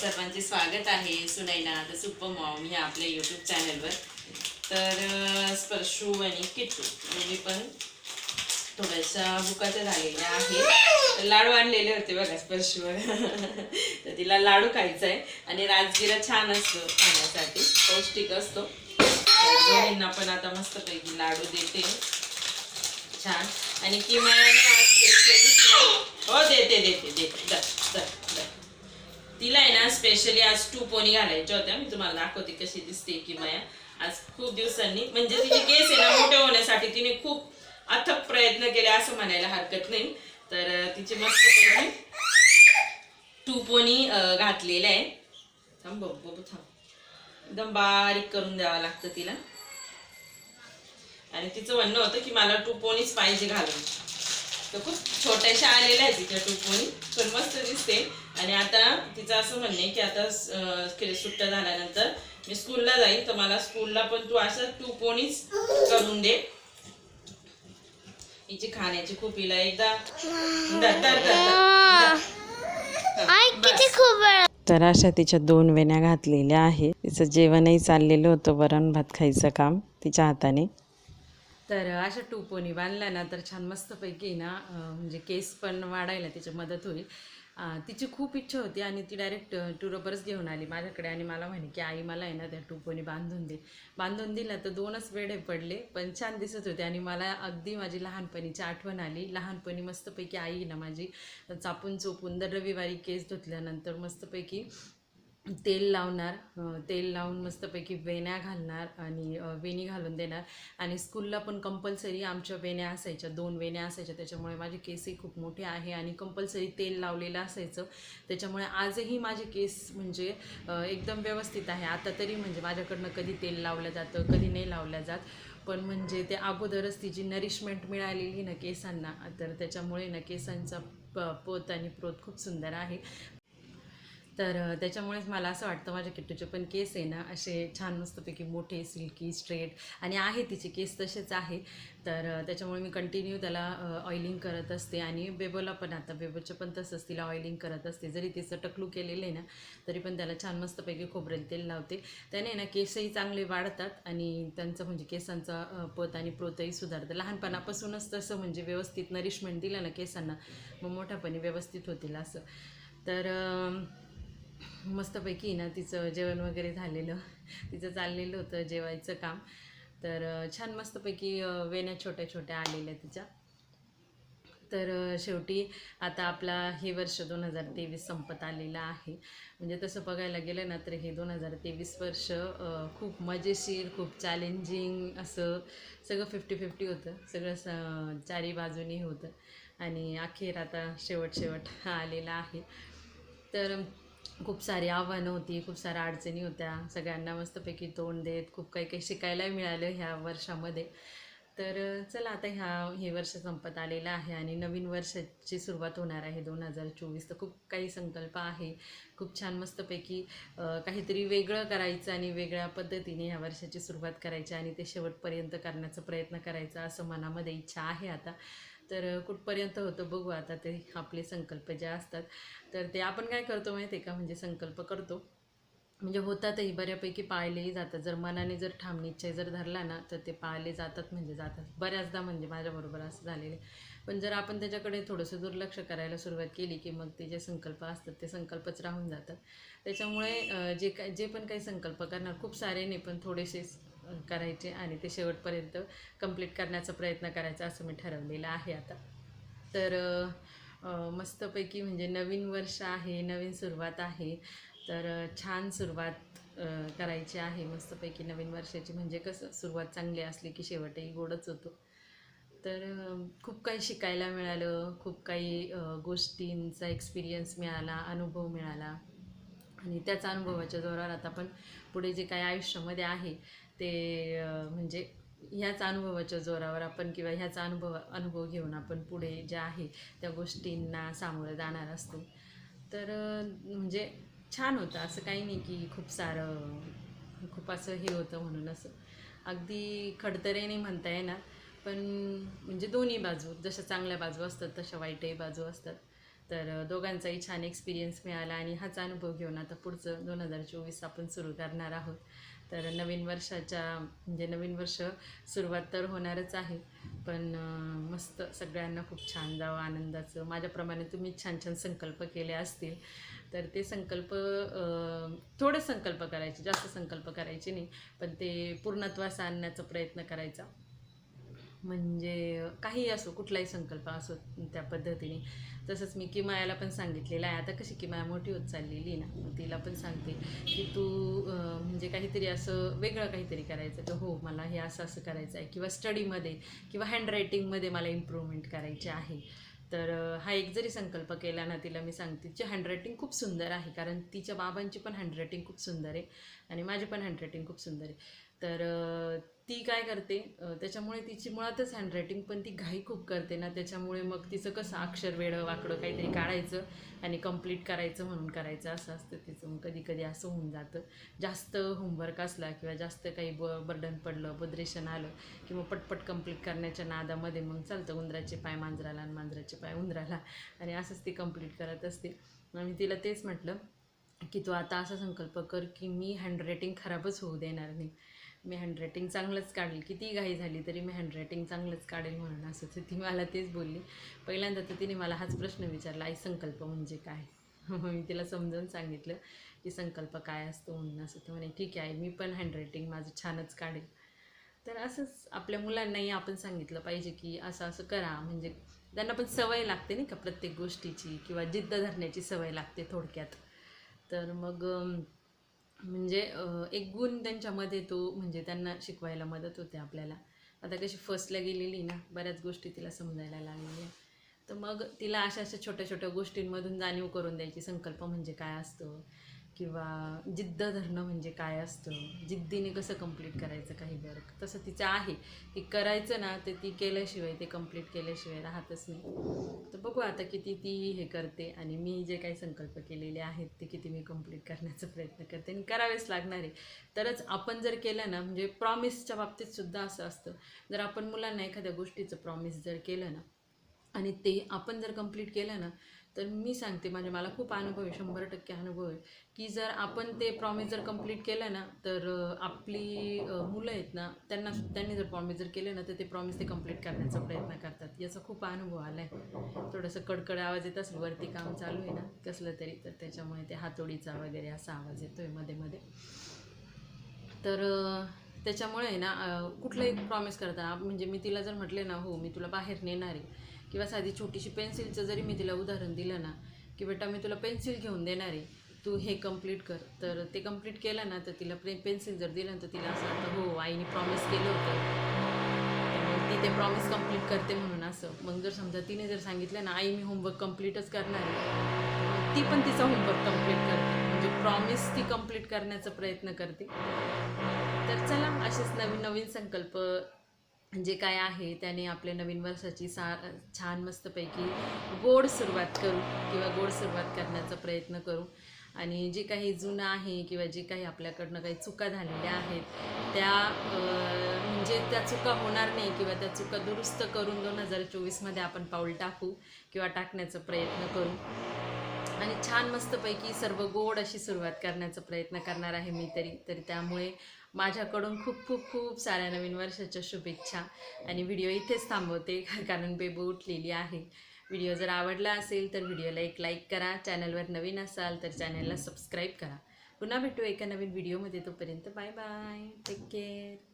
सर्वांचे स्वागत आहे सुनैना द सुपर मॉम ह्या आपल्या यूट्यूब चॅनलवर. तर स्पर्शू आणि किट्टू म्हणजे पण थोड्याशा बुकाच्या झालेल्या आहे लाडू आणलेले होते बघा स्पर्शूवर. तर तिला लाडू खायचा आहे आणि राजगिरा छान असतो खाण्यासाठी. पौष्टिक असतो. तर दोन्हींना पण आता मस्तपैकी लाडू देते. छान. आणि किमयाने आज हो देते देते देते दर दर दर तिला आहे ना स्पेशली आज टू पोनी घालायच्या होत्या. मी तुम्हाला दाखवते कशी दिसते किमया आज खूप दिवसांनी म्हणजे तिचे केस आहे ना मोठे होण्यासाठी तिने खूप अथक प्रयत्न केले असं म्हणायला हरकत नाही. तर तिचे मस्त टू पोनी अं, घातलेल्या आहे. थांब बघू थांब. एकदम बारीक करून द्यावं लागतं तिला. आणि तिचं म्हणणं होतं की मला टू पोनीच पाहिजे घालून. तर खूप छोट्याशा आलेल्या आहेत तिच्या टू पोनी पण मस्त दिसते. आणि आता तिचं असं म्हणणे की आता सुट्ट्या झाल्यानंतर मी स्कूलला जाईन तर मला स्कूलला पण तू असं टू पोनीच करून दे. हिची खाण्याची खूप हिला एकदा तर अशा तिच्या दोन वेण्या घातलेल्या आहे तिचं जेवणही चाललेलं होतं वरण भात खायचं काम तिच्या हाताने. तर अशा टूपोनी बांधल्या ना तर छान मस्तपैकी ना म्हणजे केस पण वाढायला तिची मदत होईल. तिची खूप इच्छा होती आणि ती डायरेक्ट टुरोबरच घेऊन आली माझ्याकडे आणि मला म्हणे की आई मला आहे ना त्या टूपोनी बांधून दे. बांधून दिला तर दोनच वेडे पडले पण छान दिसत होते आणि मला अगदी माझी लहानपणीची आठवण आली. लहानपणी मस्तपैकी आई ना माझी चापून चोपून दर रविवारी केस धुतल्यानंतर मस्तपैकी तेल लावणार तेल लावून मस्तपैकी वेण्या घालणार आणि वेणी घालून देणार. आणि स्कूलला पण कंपल्सरी आमच्या वेण्या असायच्या दोन वेण्या असायच्या. त्याच्यामुळे माझे केसही खूप मोठे आहे आणि कंपल्सरी तेल लावलेलं असायचं. त्याच्यामुळे आजही माझे केस म्हणजे एकदम व्यवस्थित आहे. आता तरी म्हणजे माझ्याकडनं कधी तेल लावलं जातं कधी नाही लावलं जात. पण म्हणजे ते अगोदरच तिची नरिशमेंट मिळालेली ना केसांना. तर त्याच्यामुळे ना केसांचा प पोत आणि प्रोत खूप सुंदर आहे. तर त्याच्यामुळेच मला असं वाटतं माझ्या किट्टूचे पण केस आहे ना असे छान मस्तपैकी मोठे सिल्की स्ट्रेट आणि आहे तिचे केस तसेच आहे. तर त्याच्यामुळे मी कंटिन्यू त्याला ऑइलिंग करत असते आणि बेबोला पण आता बेबोचं पण तसंच तिला ऑइलिंग करत असते. जरी तिचं टकलू केलेलं आहे ना तरी पण त्याला छान मस्तपैकी खोबरेल तेल लावते. त्याने ना केसही चांगले वाढतात आणि त्यांचं म्हणजे केसांचा पत आणि प्रोतही सुधारतं. लहानपणापासूनच तसं म्हणजे व्यवस्थित नरिशमेंट दिलं ना केसांना मग मोठ्यापणी व्यवस्थित होतील असं. तर मस्तपैकी ना तिचं जेवण वगैरे झालेलं. तिचं चाललेलं होतं जेवायचं काम. तर छान मस्तपैकी वेण्या छोट्या छोट्या आलेल्या तिच्या. तर शेवटी आता आपला हे वर्ष दोन हजार तेवीस संपत आलेलं आहे. म्हणजे तसं बघायला गेलं ना तर हे दोन हजार तेवीस वर्ष खूप मजेशीर खूप चॅलेंजिंग असं सगळं फिफ्टी फिफ्टी होतं. सगळं स चारी बाजूनी होतं. आणि अखेर आता शेवट शेवट आलेला आहे. तर खूप सारी आव्हानं होती खूप साऱ्या अडचणी होत्या. सगळ्यांना मस्तपैकी तोंड देत खूप काही काही शिकायला मिळालं ह्या वर्षामध्ये. तर चला आता ह्या हे वर्ष संपत आलेलं आहे आणि नवीन वर्षाची सुरुवात होणार आहे दोन हजार चोवीस. तर खूप काही संकल्प आहे. खूप छान मस्तपैकी काहीतरी वेगळं करायचं आणि वेगळ्या पद्धतीने ह्या वर्षाची सुरुवात करायची आणि ते शेवटपर्यंत करण्याचा प्रयत्न करायचा असं मनामध्ये इच्छा आहे आता. तर कुठपर्यंत होतं बघू आता ते आपले संकल्प जे असतात. तर ते आपण काय करतो माहिती आहे का? म्हणजे संकल्प करतो. म्हणजे होतातही बऱ्यापैकी पाळलेही जातात. जर मनाने जर ठाम निश्चय जर धरला ना तर ते पाळले जातात म्हणजे जातात. बऱ्याचदा म्हणजे माझ्याबरोबर असं झालेलं आहे. पण जर आपण त्याच्याकडे थोडंसं दुर्लक्ष करायला सुरुवात केली की मग ते जे संकल्प असतात ते संकल्पच राहून जातात. त्याच्यामुळे जे काय जे पण काही संकल्प करणार खूप सारे नाही पण थोडेसे करायचे आणि ते शेवटपर्यंत कंप्लीट करण्याचा प्रयत्न करायचा असं मी ठरवलेलं आहे आता. तर मस्तपैकी म्हणजे नवीन वर्ष आहे नवीन सुरुवात आहे. तर छान सुरुवात करायची आहे. मस्तपैकी नवीन वर्षाची म्हणजे कसं सुरुवात चांगली असली की शेवटही गोडच होतो. तर खूप काही शिकायला मिळालं. खूप काही गोष्टींचा एक्सपिरियन्स मिळाला अनुभव मिळाला. आणि त्याच अनुभवाच्या जोरावर आता आपण पुढे जे काही आयुष्यामध्ये आहे ते म्हणजे ह्याच अनुभवाच्या जोरावर आपण किंवा ह्याचा अनुभव अनुभव घेऊन आपण पुढे जे आहे त्या गोष्टींना सामोरं जाणार असतो. तर म्हणजे छान होतं. असं काही नाही की खूप सारं खूप असं हे होतं म्हणून असं. अगदी खडतरे नाही म्हणता येणार. पण म्हणजे दोन्ही बाजू जशा चांगल्या बाजू असतात तशा वाईटही बाजू असतात. तर दोघांचाही छान एक्सपिरियन्स मिळाला आणि हाच अनुभव घेऊन आता पुढचं दोन हजार चोवीस आपण सुरू करणार आहोत. तर नवीन वर्षाच्या म्हणजे नवीन वर्ष सुरुवात तर होणारच आहे. पण मस्त सगळ्यांना खूप छान जावं आनंदाचं. माझ्याप्रमाणे तुम्ही छान छान संकल्प केले असतील. तर ते संकल्प थोडे संकल्प करायचे. जास्त संकल्प करायचे नाही. पण ते पूर्णत्वास आणण्याचा प्रयत्न करायचा. म्हणजे काही असो कुठलाही संकल्प असो त्या पद्धतीने. तसंच मी किमायाला पण सांगितलेलं आहे. आता कशी किमाया मोठी होत चाललेली ना मग तिला पण सांगते की तू म्हणजे काहीतरी असं वेगळं काहीतरी करायचं तर हो मला हे असं असं करायचं आहे. किंवा स्टडीमध्ये किंवा हँडरायटिंगमध्ये मला इम्प्रूव्हमेंट करायची आहे. तर हा एक जरी संकल्प केला ना तिला मी सांगते तिची हँडरायटिंग खूप सुंदर आहे. कारण तिच्या बाबांची पण हँडरायटिंग खूप सुंदर आहे आणि माझी पण हँडरायटिंग खूप सुंदर आहे. तर ती काय करते त्याच्यामुळे तिची मुळातच हँडरायटिंग पण ती घाई खूप करते ना त्याच्यामुळे मग तिचं कसं अक्षर वेडं वाकडं काहीतरी काढायचं आणि कंप्लीट करायचं म्हणून करायचं असं असतं तिचं. मग कधी कधी असं होऊन जातं. जास्त होमवर्क असला किंवा जास्त काही ब बर्डन पडलं बद्रेशन आलं किंवा पटपट कंप्लीट करण्याच्या नादामध्ये मग चालतं उंदराचे पाय मांजराला आणि मांजराचे पाय उंदराला. आणि असंच ती कंप्लीट करत असते. आणि तिला तेच म्हटलं की तू आता असा संकल्प कर की मी हँडरायटिंग खराबच होऊ देणार नाही. मी हँडरायटिंग चांगलंच काढेल. किती घाई झाली तरी मी हँडरायटिंग चांगलंच काढेल म्हणून असं तर ती मला तेच बोलली. पहिल्यांदा तर तिने मला हाच प्रश्न विचारला आई संकल्प म्हणजे काय? मग मी तिला समजावून सांगितलं की संकल्प काय असतो म्हणून असं. तर म्हणे ठीक आहे मी पण हँडरायटिंग माझं छानच काढेल. तर असंच आपल्या मुलांनाही आपण सांगितलं पाहिजे की असं असं करा. म्हणजे त्यांना पण सवय लागते नाही का प्रत्येक गोष्टीची किंवा जिद्द धरण्याची सवय लागते थोडक्यात. तर मग म्हणजे एक गुण त्यांच्यामध्ये तो म्हणजे त्यांना शिकवायला मदत होते आपल्याला. आता कशी फर्स्टला गेलेली ना बऱ्याच गोष्टी तिला समजायला लागलेल्या. तर मग तिला अशा अशा छोट्या छोट्या गोष्टींमधून जाणीव करून द्यायची संकल्प म्हणजे काय असतं? किंवा जिद्द धरणं म्हणजे काय असतं? जिद्दीने कसं कंप्लीट करायचं काही वर्क तसं तिचं आहे. की करायचं ना ते ती केल्याशिवाय ते कंप्लीट केल्याशिवाय राहतच नाही. तर बघू आता किती ती हे करते आणि मी जे काही संकल्प केलेले आहेत ते किती मी कंप्लीट करण्याचा प्रयत्न करते आणि करावेच लागणार आहे. तरच आपण जर केलं ना म्हणजे प्रॉमिसच्या बाबतीत सुद्धा असं असतं. जर आपण मुलांना एखाद्या गोष्टीचं प्रॉमिस जर केलं ना आणि ते आपण जर कंप्लीट केलं ना तर मी सांगते म्हणजे मला खूप अनुभव आहे शंभर टक्के अनुभव आहे. की जर आपण ते प्रॉमिस जर कंप्लीट केलं ना तर आपली मुलं आहेत ना त्यांना त्यांनी जर प्रॉमिस जर केलं ना तर ते प्रॉमिस ते कंप्लीट करण्याचा प्रयत्न करतात. याचा खूप अनुभव आला आहे थोडंसं कडकड आवाज येत असेल वरती काम चालू आहे ना कसलं तरी तर त्याच्यामुळे ते हातोडीचा वगैरे असा आवाज येतो आहे मध्ये मध्ये. तर त्याच्यामुळे ना कुठलंही प्रॉमिस करताना म्हणजे मी तिला जर म्हटले ना हो मी तुला बाहेर नेणार आहे किंवा साधी छोटीशी पेन्सिलचं जरी मी तिला उदाहरण दिलं ना की बेटा मी तुला पेन्सिल घेऊन देणार आहे तू हे कंप्लीट कर. तर ते कंप्लीट केलं ना तर तिला पे पेन्सिल जर दिलं ना तर तिला असं वाटतं हो आईने प्रॉमिस केलं होतं. ती ते प्रॉमिस कंप्लीट करते म्हणून असं. मग जर समजा तिने जर सांगितलं ना आई मी होमवर्क कंप्लीटच करणार आहे ती पण तिचा होमवर्क कंप्लीट करते. म्हणजे प्रॉमिस ती कंप्लीट करण्याचा प्रयत्न करते. तर चला असेच नवीन नवीन संकल्प जे काय आहे त्याने आपल्या नवीन वर्षाची सा छान मस्तपैकी गोड सुरुवात करू किंवा गोड सुरुवात करण्याचा प्रयत्न करू. आणि जे काही जुनं आहे किंवा जे काही आपल्याकडनं काही चुका झालेल्या आहेत त्या म्हणजे त्या चुका होणार नाही किंवा त्या चुका दुरुस्त करून दोन हजार चोवीसमध्ये आपण पाऊल टाकू किंवा टाकण्याचा प्रयत्न करू. आणि छान मस्तपैकी सर्व गोड अशी सुरुवात करण्याचा प्रयत्न करणार आहे मी तरी तर त्यामुळे माझ्याकडून खूप खूप खूप साऱ्या नवीन वर्षाच्या शुभेच्छा. आणि व्हिडिओ इथेच थांबवते कारण बेबू उठलेली आहे. व्हिडिओ जर आवडला असेल तर व्हिडिओला एक लाईक करा. चॅनलवर नवीन असाल तर चॅनलला सबस्क्राईब करा. पुन्हा भेटू एका नवीन व्हिडिओमध्ये. तोपर्यंत बाय बाय. Take care.